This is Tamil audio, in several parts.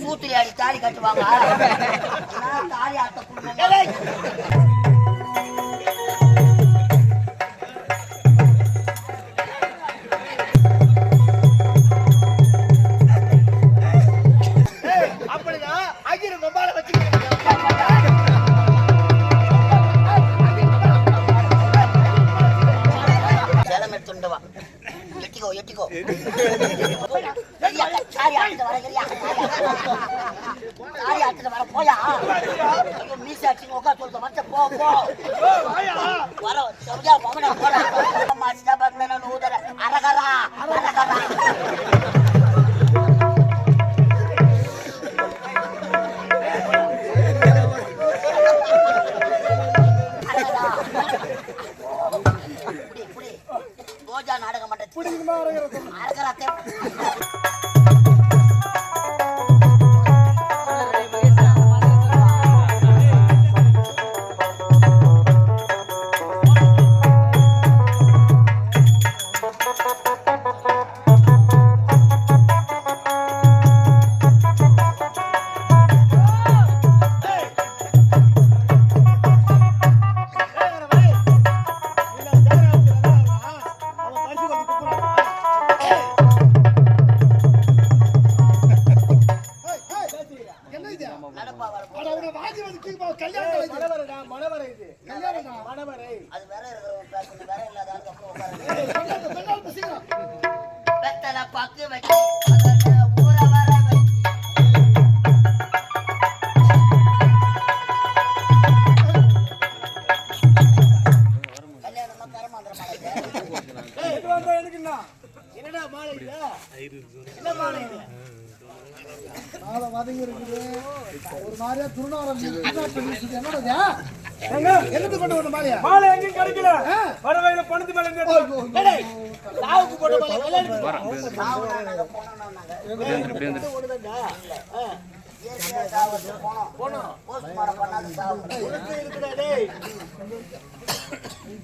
சூத்திரி ஆடி தாலி கட்டுவாங்க. தாலி ஆட்ட குடும்பம் மணவரை அது வேற இருக்கிறவங்க பேசணும் வேற இல்லாத அப்புறம் உட்காருங்க. பாக்கு வச்சு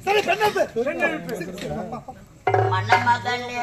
சரி பெண்ணெடுப்பு. மணமகளே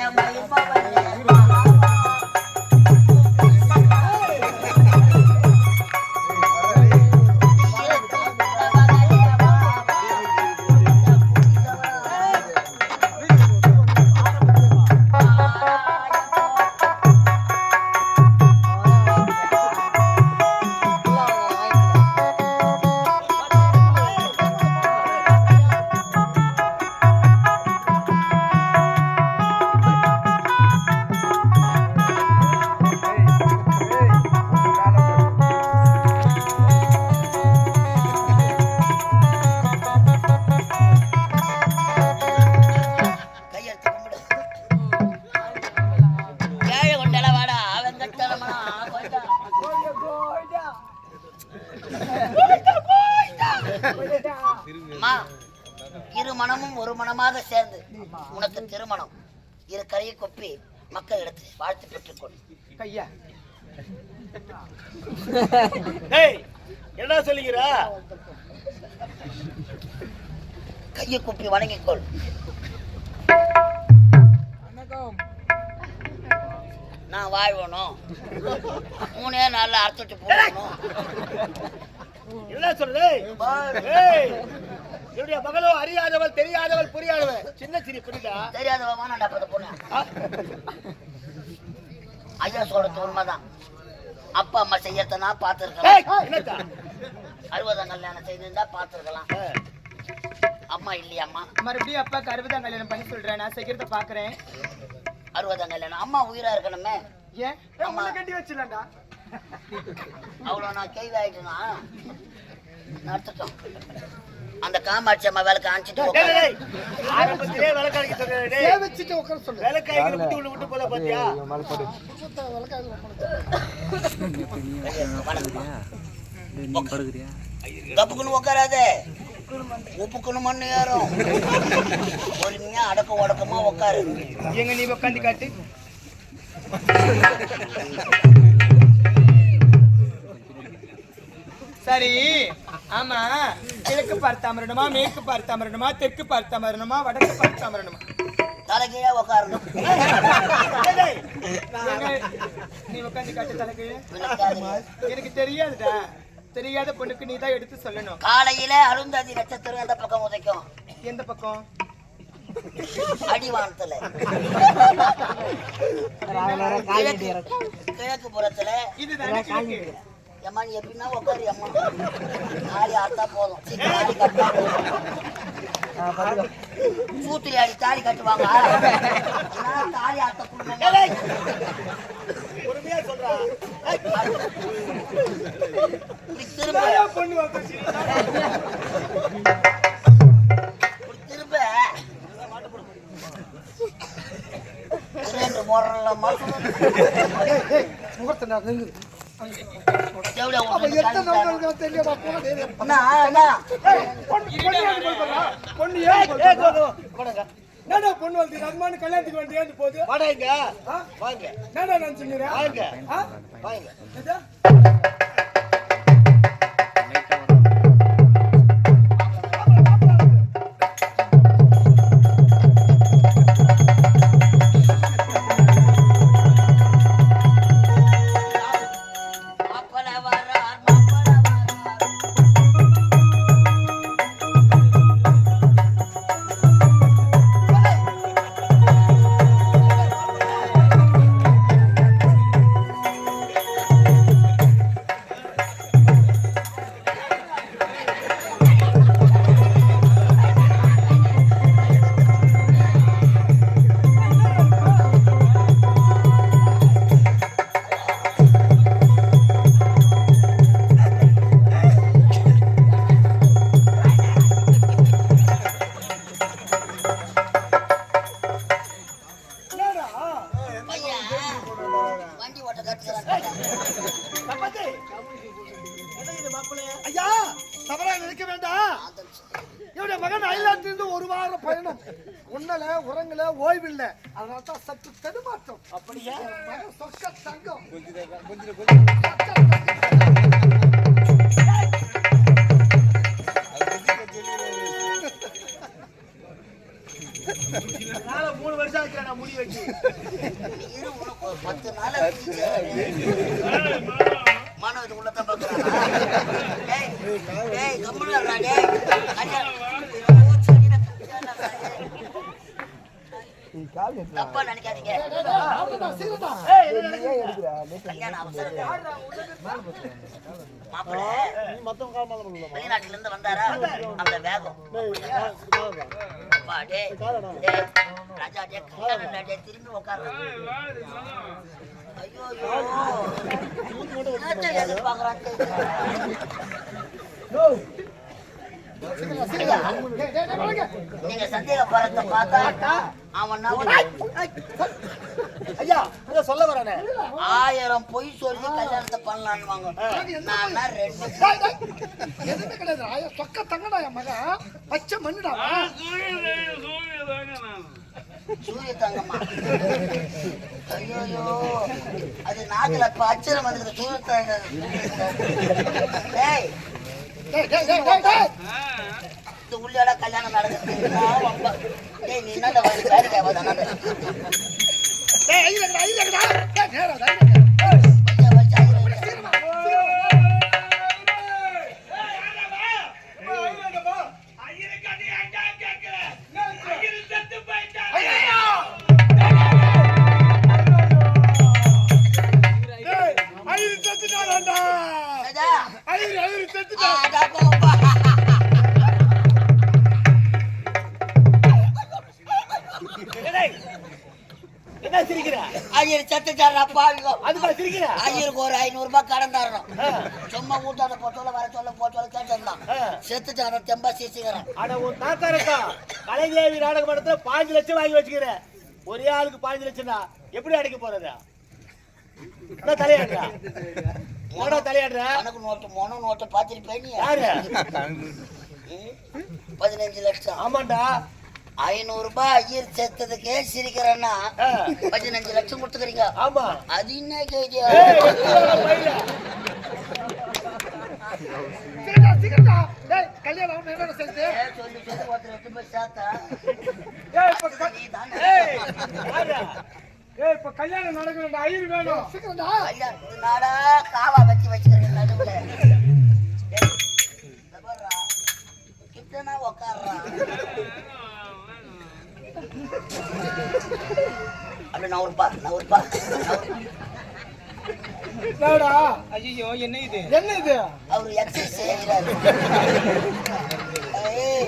மனமும் ஒரு மனமாக சேர்ந்து உனக்கு திருமணம். இரு கரையை கொப்பி மக்கள் இடத்து வாழ்த்து பெற்றுக்கொள். கையா. டேய் என்ன சொல்லிக்கிறா கையை கொப்பி வணங்கிக்கொள். நான் வாழ்வணும். மூணே நாள்ல அறுத்துட்டு போகணும். என்ன சொல்றது ஏய் என்னுடைய மகளோ அறியாதவள் தெரியாதவள் புரியாதவள். சின்ன சிரி புரியுதா? தெரியாதவ வேணாண்டா அப்ப அந்த பொண்ணு. ஐயா சொல்றது உண்மைதான் அப்பா அம்மா செய்யறத நான் ஏய், பார்த்துருக்கலாம் அறுபதாம் கல்யாணம் செய்திருந்தா பார்த்துருக்கலாம். அம்மா இல்லையாம்மா மறுபடியும் அப்பாக்கு அறுபதாம் கல்யாணம் பண்ணி சொல்றேன். நான் செய்யறத பாக்குறேன் அறுபதாம் கல்யாணம். அம்மா உயிரா இருக்கணுமே. ஏன்? அம்மா. கட்டி வச்சிடலாம்டா. அவ்வளோ நான் கேள்வி நடத்தட்டும் அந்த காமாட்சி அம்மா உட்காரு. டேய், ஆரம்பத்திலே விளக்காடிக்க சொல்றேன் டேய். வச்சுட்டு உட்கார சொல்லு. விளக்காய்க்கு விட்டு விட்டு விட்டு போல பாத்தியா? தப்புக்குன்னு உட்காராதே உப்புக்குன்னு மண்ணு ஏறும். பொறுமையா அடக்க உடக்கமா உட்காரு எங்க நீ உட்காந்து காட்டு. சரி. ஆமா. கிழக்கு பார்த்து அமரணுமா மேற்கு பார்த்து அமரணுமா தெற்கு பார்த்து அமரணுமா வடக்கு பார்த்து அமரணுமா? தலைகீழே உட்காரணும் நீ உட்காந்து காட்டு விளக்காதீங்க. எனக்கு தெரியாதுடா. தெரியாத பொண்ணுக்கு நீ தான் எடுத்து சொல்லணும். காலையில அருந்ததி நட்சத்திரம் எந்த பக்கம் உதைக்கும்? எந்த பக்கம்? அடிவானத்துல கிழக்கு கிழக்கு புறத்துல. இதுதானே எம்மா நீ எப்படின்னா உட்காரு அம்மா தாலி ஆத்தா போதும். தாலி கட்டா போதும். சூத்திரி அடி தாலி கட்டுவாங்க. தாலி ஆத்த குடும்பம் திரும்ப. திரும்ப. ரெண்டு முறைல மாசம் முகத்தை என்னடா பொண்ணு வந்து ரத்மானு கல்யாணத்துக்கு வந்து ஏந்து போகுது வாடகைங்க ஆ? வாங்க. என்னடா நான் சொன்னீங்க வாங்க? வாங்க முடி வச்சு இரு உனக்கு ஒரு பத்து நாள் இது உள்ளதான் பாக்குறானா டேய் டேய் கம்முனு இருடா, டேய். தப்பா நினைக்காதீங்க. வெளிநாட்டுல இருந்து வந்தாரா? அந்த வேகம். ராஜா, டேய், கல்யாணம் திரும்பி உட்காரு. ஐயோ, வாங்க. நீங்க சந்தேகப்படுறத பார்த்தா? ஐயா சொல்ல வரானே. ஆயிரம் பொய் சொல்லி கல்யாணத்தை பண்ணலான்னு வாங்க நான் ரெண்டு. எதுவுமே கிடையாது. ஆயா சொக்க தங்கடா என் மகன் பச்சை மண்ணுடா. சூரிய தங்கம்மா ஐயோ அது நாக்குல இப்ப அச்சரம் வந்துருக்கு சூரிய டேய், டேய், டேய், டேய். இந்த உள்ளால கல்யாணம் நடக்குது டேய் நீ என்ன வந்து வேலை தேவைதானே டேய், நேரா, நேரா. ஐயர் செத்துட்டாரா பாவிங்க அதுக்கு சிரிக்கிற? ஐயருக்கு ஒரு ஐநூறு ரூபாய் கடன் தரணும். சும்மா ஊட்டாத போட்டோல வர சொல்ல போட்டோல கேட்டிருந்தான் செத்துட்டான தெம்பா சீசிக்கிறேன். ஆனா உன் தாத்தா இருக்கா கலைதேவி நாடக மன்றத்துல பாஞ்சு லட்சம் வாங்கி வச்சுக்கிற. ஒரே ஆளுக்கு பாஞ்சு லட்சம்னா எப்படி அடைக்க போறது? தலையாடுறா? என்னடா தலையாடுற? கணக்கு நோட்டு மொன நோட்டு பார்த்துருப்பேன் நீ. யாரு? ம்? பதினஞ்சு லட்சம். ஆமாண்டா. ஐநூறு ரூபாய் ஐயர் செத்ததுக்கே சிரிக்கிறேன்னா. பதினஞ்சு லட்சம் கொடுத்துக்கிறீங்க. ஆமா. அது என்ன கேஜி கல்யாணம் நடக்கணும் ஐயர் வேணும். நாடா காவா வச்சு வச்சுக்கிறேன் நடுவுல. கிட்டனா உக்காருடா. அப்படி நவுறுப்பா, நவுறுப்பா, நவுறு. என்னடா? ஐயோ என்ன இது? என்ன இது? அவரு exercise செய்யறாரு. ஏய்,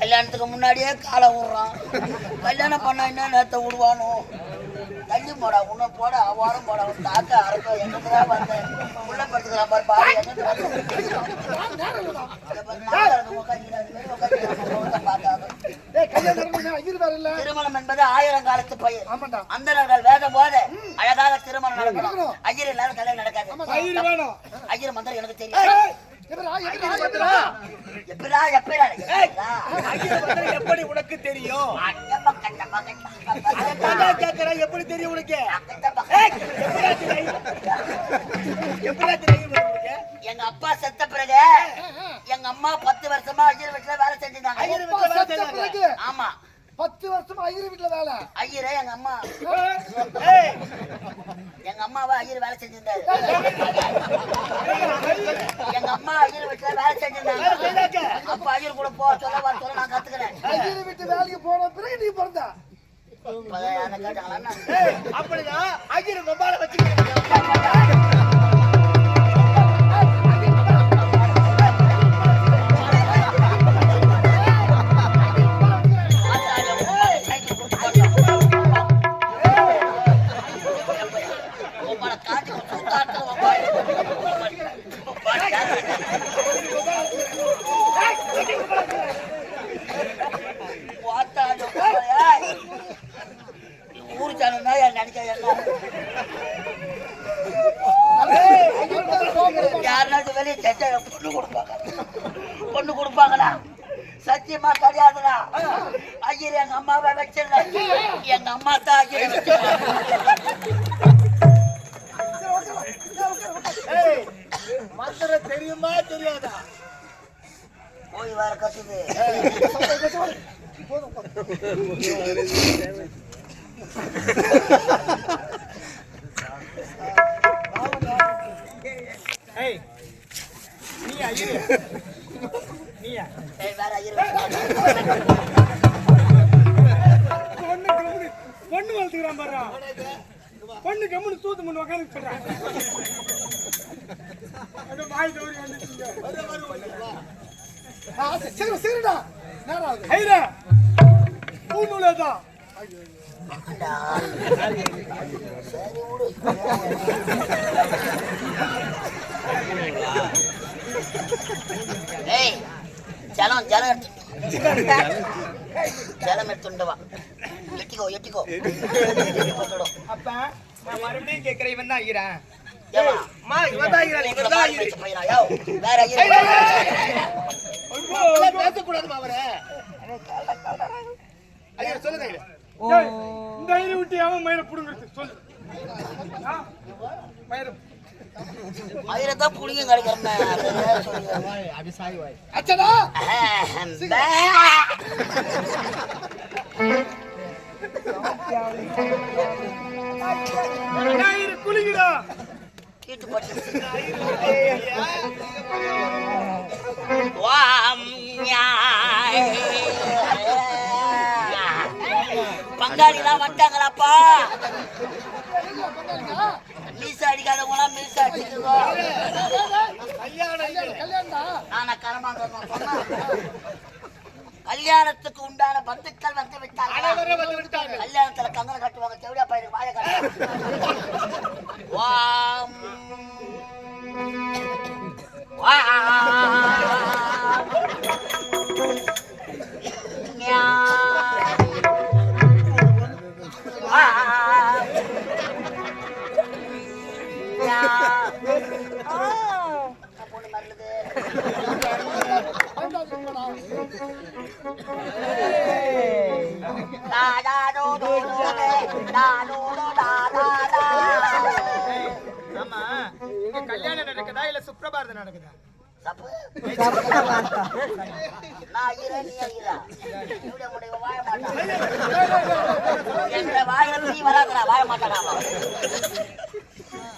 கல்யாணத்துக்கு முன்னாடியே காலை விடுறான் கல்யாணம் பண்ண என்ன நேரத்தை விடுவானோ? தள்ளி போடா உன்னை போட அவாரம் போட. உன் தாக்க அறக்க எங்கிட்டுதான் வந்தேன் உள்ள படுத்துக்கிறான் பாரு பாரு எங்கிட்டு வந்தேன் திருமணம் என்பது ஆயிரம் காலத்து பயிர் ஆமாண்டா. அந்தனர்கள் வேதம் போத அழகாக திருமணம் நடக்கணும். ஐயர் இல்லாத கல்யாணம் நடக்காது. ஐயர் மந்திரம் எனக்கு தெரியும் எப்படா உனக்கு தெரியும்? எப்படி? தெரியும் உனக்கு. எப்படா தெரியும்? எங்க அப்பா செத்த பிறகு எங்க அம்மா பத்து வருஷமா ஐயர் வீட்டுல வேலை செஞ்சிருந்தாங்க ஐயர் வீட்டுல வேலை. பிறகு ஆமா. பத்து வருஷமா ஐயர் வீட்டுல வேலை. ஐயரே எங்க அம்மா. எங்க அம்மாவை ஐயர் வேலை செஞ்சிருந்தாரு? எங்க அம்மா ஐயர் வீட்டுல வேலை செஞ்சிருந்தாங்க. அப்ப ஐயர் கூட போ சொல்ல வர சொல்ல நான் கத்துக்கிறேன். ஐயர் வீட்டு வேலைக்கு போன பிறகு நீ பிறந்த. அப்படிதான் ஐயர் மொபைல வச்சுக்கிறேன் ஊர் ஜனம் நினைக்க யாருனாச்சும் வெளியே செஞ்ச பொண்ணு கொடுப்பாங்க. பொண்ணு கொடுப்பாங்களா சத்தியமா கிடையாதுடா ஐயர் எங்க அம்மாவை வச்சிடல எங்க அம்மா தான் ஐயர் மந்திரம் தெரியுமா தெரியாதா? போய் வேற கத்துது. பொண்ணு கம்முனு பொண்ணு வளர்த்துக்கிறான் பாரு. பொண்ணு கம்முனு தூத்து முன்னு உட்காந்து சொல்றான் அது வாய் தவறி வந்துச்சுங்க. சீக்கிரம் சீக்கிரம்டா நேரம் ஏய் ஜலம் ஜலம் எடுத்து. ஜலம் எடுத்துண்டு வா. எட்டிக்கோ எட்டிக்கோ. அப்ப நான் மறுபடியும் கேட்கிறேன் இவன் தான் ஐயரன் அவரை? சொல்லுங்க இந்த ஐயரை விட்டு அவன் மயிரை புடுங்கிறது? சொல்லு? மயிரை. ஆயிரத்தான் புளியும் குளிக்கிறா கீட்டு பட்டு. பங்காளிலாம் வந்துட்டாங்களாப்பா? மீசா அடிக்காதவங்களாம் மீசா அடிச்சிருக்கோ கல்யாணம் ஐயர். நானா கல்யாணத்துக்கு உண்டான பந்துக்கள் வந்து விட்டாங்க கல்யாணத்துல கங்கணம் கட்டுவாங்க செவடியா பயிர் வாழை கட்டுவாங்க வாம். வா மருளுது ஆமா. இங்க கல்யாணம் நடக்குதா இல்ல சுப்ரபாரதம் நடக்குதா? மாட்டான்.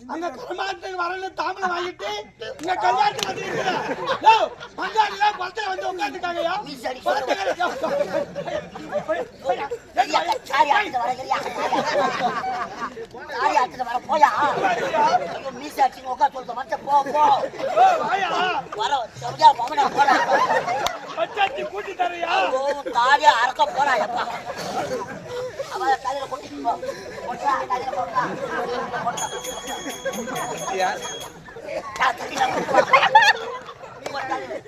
அங்க வரல வாங்கிட்டு இங்க வந்து நிக்கிற. வந்து சாரி ஆட்டுக்கு வர, சரியா? சாரி ஆட்டுக்கு வர, போயா? மீசை அடிச்சுன்னு உட்கார போ, போ. வர, சரியா, போடா. பச்சாச்சி கூட்டி தரையா போடா, எப்பா. அவ தலையில கொட்டிட்டு போ. கொட்டா, தலையில கொட்டா. கொட்டா. ஆ, தலையில கொட்டா. உங்க தலையில.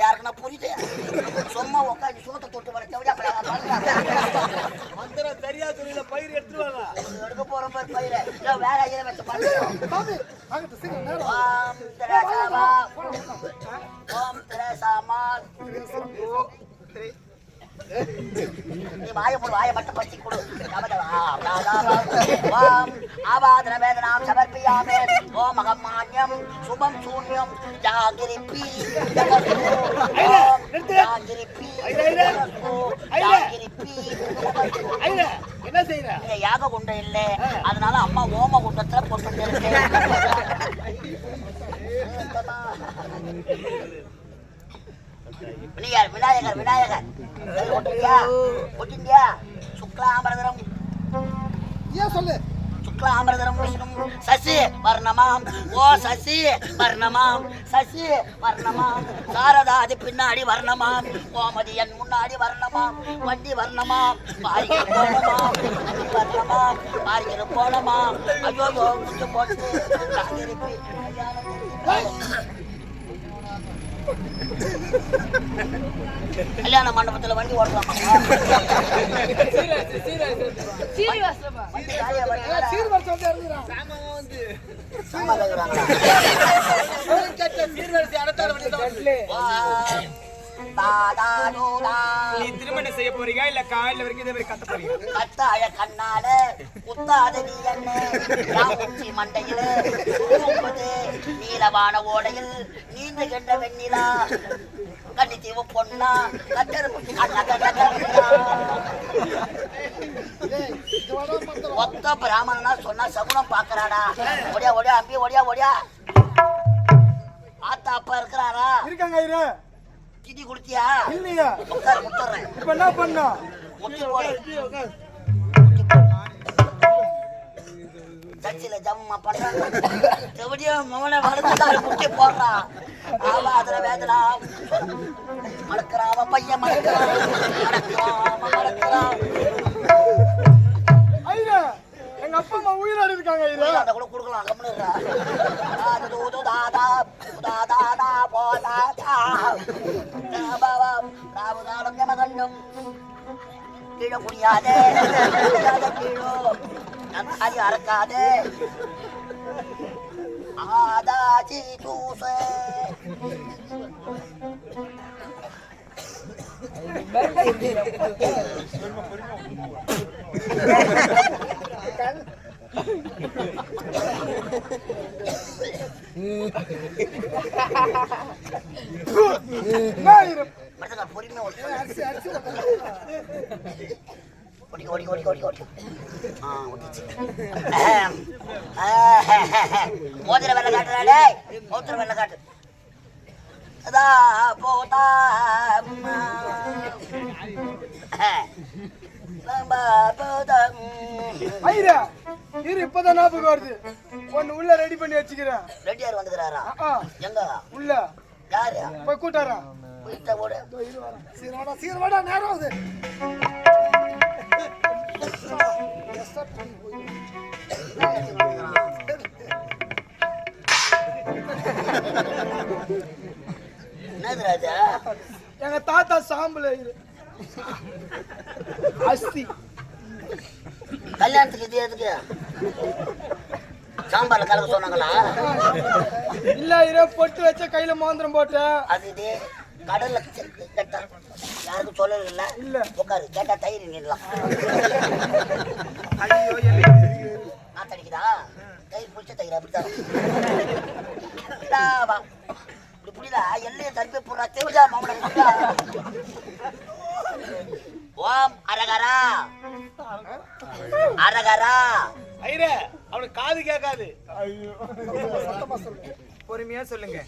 யாருக்குன்னா புரியுது சும்மா உட்காந்து சோத்த தொட்டு வர தேவையா தெரியா துணியில பயிர் எடுத்துருவாங்க. எடுக்க போற மாதிரி பயிர. வேற ஐயனை வச்சு நேரம் ஓம் திரேசாமா ஓம் திரேசாமா நீ வாய போடு வாய மட்டும் பத்தி கொடு. ஆபாதன வேதனாம் சமர்ப்பியாமே. ஓம் அகமான்யம் சுபம் சூன்யம் ஜாகிரிப்பி. ஜாகிரிப்பி. ஜாகிரிப்பி. என்ன செய்யற இங்க யாக குண்டம் இல்ல. அதனால அம்மா ஓம குண்டத்துல போட்டு விநாயகர் விநாயகர். விநாயகர் ஒட்டியா ஒட்டிந்தியா சுக்லாம்பரதரம் ஏன் சொல்லு? சுக்லாம்பரதரம் விஷ்ணும் சசி வர்ணமாம். ஓ சசி வர்ணமாம். சசி வர்ணமாம். சாரதாதி பின்னாடி வர்ணமாம். கோமதி என் முன்னாடி வர்ணமாம். வண்டி வர்ணமாம். பாரிக்கிற போனமாம். வர்ணமாம். பாரிக்கிற போனமாம். ஐயோ முச்சு போட்டு. கல்யாண மண்டபத்துல வண்டி ஓட்டலாமா? சீர்வரிசை அடுத்த. நீ திருமணம் செய்ய போறீங்க இல்ல காலையில வரைக்கும் இதே மாதிரி கத்த போறீங்க கத்தாழ கண்ணால குத்தாத நீ என்ன. மண்டையில நீலவான ஓடையில் நீந்துகின்ற வெண்ணிலா கன்னித்தீவு பொன்னா கட்டெருப்பு கண்ண கண்ண கண்ணா. மொத்த பிராமணனா சொன்னா சகுனம் பாக்குறாடா ஒடியா ஒடியா அம்பி ஒடியா ஒடியா ஆத்தா அப்பா இருக்கிறாரா? இருக்காங்க திதி குடுத்தியா? இல்லையா? உட்கார முத்துறேன் இப்ப என்ன பண்ணா? முத்தி போடு. சர்ச்சில ஜம்மா பண்றாங்க. எப்படியோ மவனை வளர்த்துட்டாரு முட்டி போடுறான் ஆவா அதுல வேதனா? மறக்கிறான் அவன் பையன் மறக்கிறான்? மறக்கிறான்? ஐயா எங்க அப்பா அம்மா உயிரோடு இருக்காங்க ஐயா. அந்த கூட கொடுக்கலாம் கம்முனுறா அது தூது தாதா தாதா போதா தா பாபம் ராவுதானம் யமகண்டம் கீழே குடியாதே கீழோ நான் தாலி அறக்காதே ஆதாச்சி தூசே மருதங்க மோதிர வெள்ள காட்டுறாடே மோதிர வெள்ள காட்டு அதா போதா ஐயா இரு இப்பதான் ஞாபகம் வருது. ஒன்னு உள்ள ரெடி பண்ணி வச்சுக்கிறேன். ரெட்டியார் வந்துக்கிறாரா? எங்க? உள்ள. யாரு? போய் கூட்டாரா? வீட்டை ஓடு சீரவாடா சீரவாடா நேரம் ஆகுது. என்னது ராஜா? எங்க தாத்தா சாம்பல் அஸ்தி கல்யாணத்துக்கு இது எதுக்கு சாம்பார்ல கலக்க சொன்னாங்களா இல்ல இரு பொட்டு வச்ச கையில மோந்திரம் போட்டேன் அது இது கடல்ல கேட்டா யாருக்கும் சொல்லல இல்ல இல்ல. உட்காரு கேட்டா தயிர் நிடலாம் நாத்தடிக்குதா தயிர் பிடிச்ச தயிர் அப்படித்தான். இப்படி புரியல எல்லையை தடுப்பே போடுறா மாமனை புரியுதா? ஓம் அரகரா. அரகரா. ஐயரே அவனுக்கு காது கேட்காது. பொறுமையா சொல்லுங்க.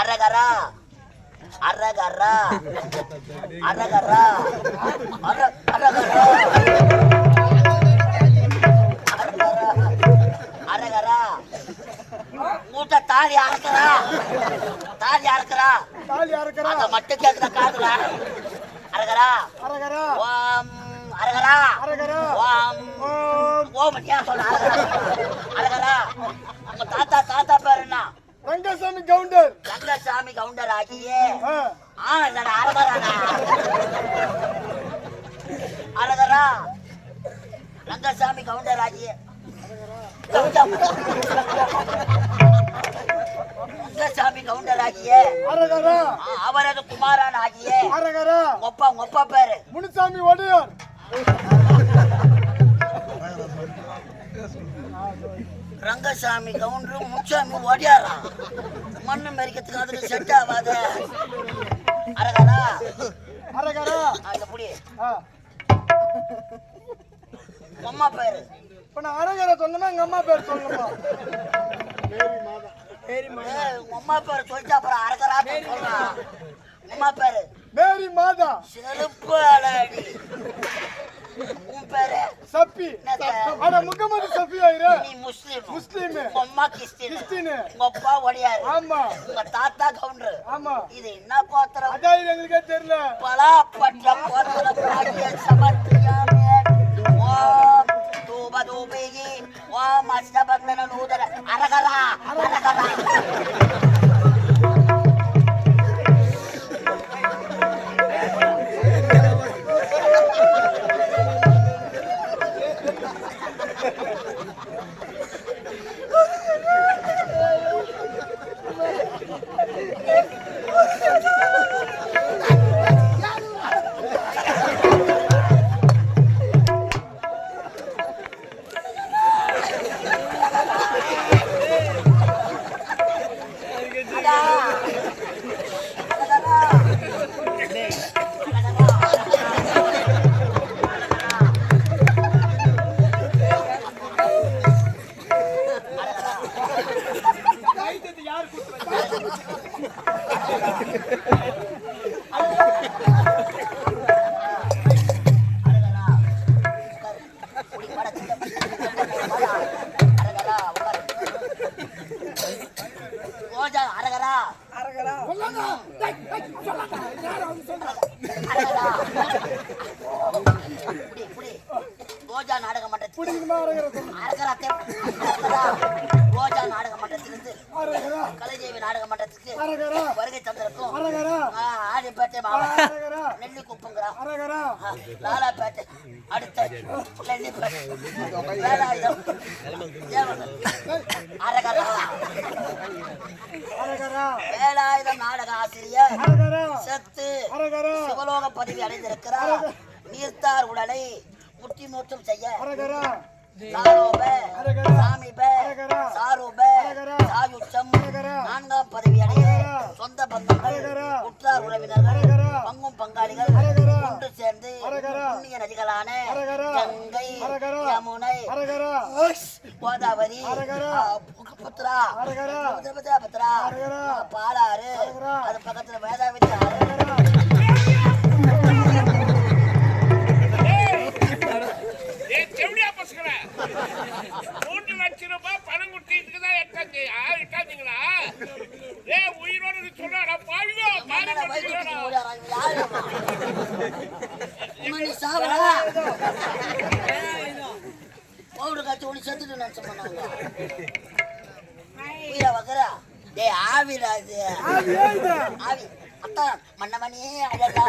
அரகரா. அரகரா. அரகரா. அர- அரகரா. அரகரா. மூட்டை தாலி அறக்குறா. தாலி அறக்குறா. தாலி அறக்கிறா. அத மட்டும் கேக்குற காதுல? அரகரா அரகரா ஓம் அரகரா அரகரா ஓம். ஓம். ஓம் ஏன் சொல்ல அரகரா உங்க தாத்தா தாத்தா பேர் என்ன? ரங்கசாமி கவுண்டர். ரங்கசாமி கவுண்டர் ஆகியே ஆ, ஆ இல்லடா அரகராடா அரகரா ரங்கசாமி கவுண்டர் ஆகியே ரங்கசாமி கவுண்டர் ஆகியே அவரது குமாரன் ஆகியே ஒப்பா ஒப்பா பேரு. முனுசாமி ஒடையார். ரங்கசாமி கவுண்டரு முச்சாமி ஓடியாரா மண்ணு மெரிக்கிறதுக்கு அதுக்கு செட் ஆகாத அரகரா? அரகரா. ஆ, இந்த புடி. அம்மா பேரு. இப்ப நான் அரகரா சொன்னா எங்க அம்மா பேர் சொல்லணுமா உங்க அம்மா பேரு சொல்லிட்டு அப்புறம் அரகரா சொல்றான் அம்மா பேரு? மேரி மாதா. செருப்பு பேரு? சப்பி? ஆனா முகமது சஃபி ஆயிரு. நீ முஸ்லீம். முஸ்லீம். உங்க அம்மா கிறிஸ்டின். கிறிஸ்டின். உங்க அப்பா ஒடியாரு. ஆமா. உங்க தாத்தா கவுண்டரு. ஆமா. இது என்ன கோத்திரம்? அதான் இது எங்களுக்கே தெரியல. பலாப்பற்ற கோத்திர பாக்கிய சமர்த்தியாமே. ஓம் శుభదూపేయి ఓ మత్స్యబంధన నూతన అరగరా అరగరా அரகரா அரகரா புடி ரோஜா நாடக மன்றத்தில் பிடிக்குமா. ரோஜா நாடக மன்றத்திலிருந்து கலைதேவி நாடக மன்றத்துக்கு வருகை தந்திருக்கும். ஆடிப்பேட்டை மாவட்டம் நெல்லி குப்பங்கிறா அரகரா லாலாப்பேட்டை. அடுத்த நெல்லிப்பேட்டை. வேலாயுதம். அரகரா வேலாயுதம் நாடக ஆசிரியர் செத்து சிவலோக பதவி அடைந்திருக்கிறார். நீர்த்தார் உடலை முட்டி மூட்டம் செய்ய. நான்காம் பதவி அடைய. சொந்த பந்தங்கள். உற்றார் உறவினர்கள். பங்கும் பங்காளிகள். ஒன்று சேர்ந்து. புண்ணிய நதிகளான. கங்கை. யமுனை கோதாவரி பத்ரா. பாலாறு. அது பக்கத்துல வேதாவதி ஆறு செவிலியா பசங்களே. மூன்று லட்சம் ரூபாய் பணம் கொடுத்து இதுக்குதான் எட்டாங்க. ஆ, எட்டாந்தீங்களா? ஏய், உயிரோட சொல்றாடா, பாவியோ. யாரு சாவல பவுடர் காய்ச்சி ஒளி செத்துட்டு நினைச்சு பண்ணாங்க உயிரை வைக்கிறா டேய் ஆவிடா இது ஆவி அத்தான் மண்ண மணியே அழகா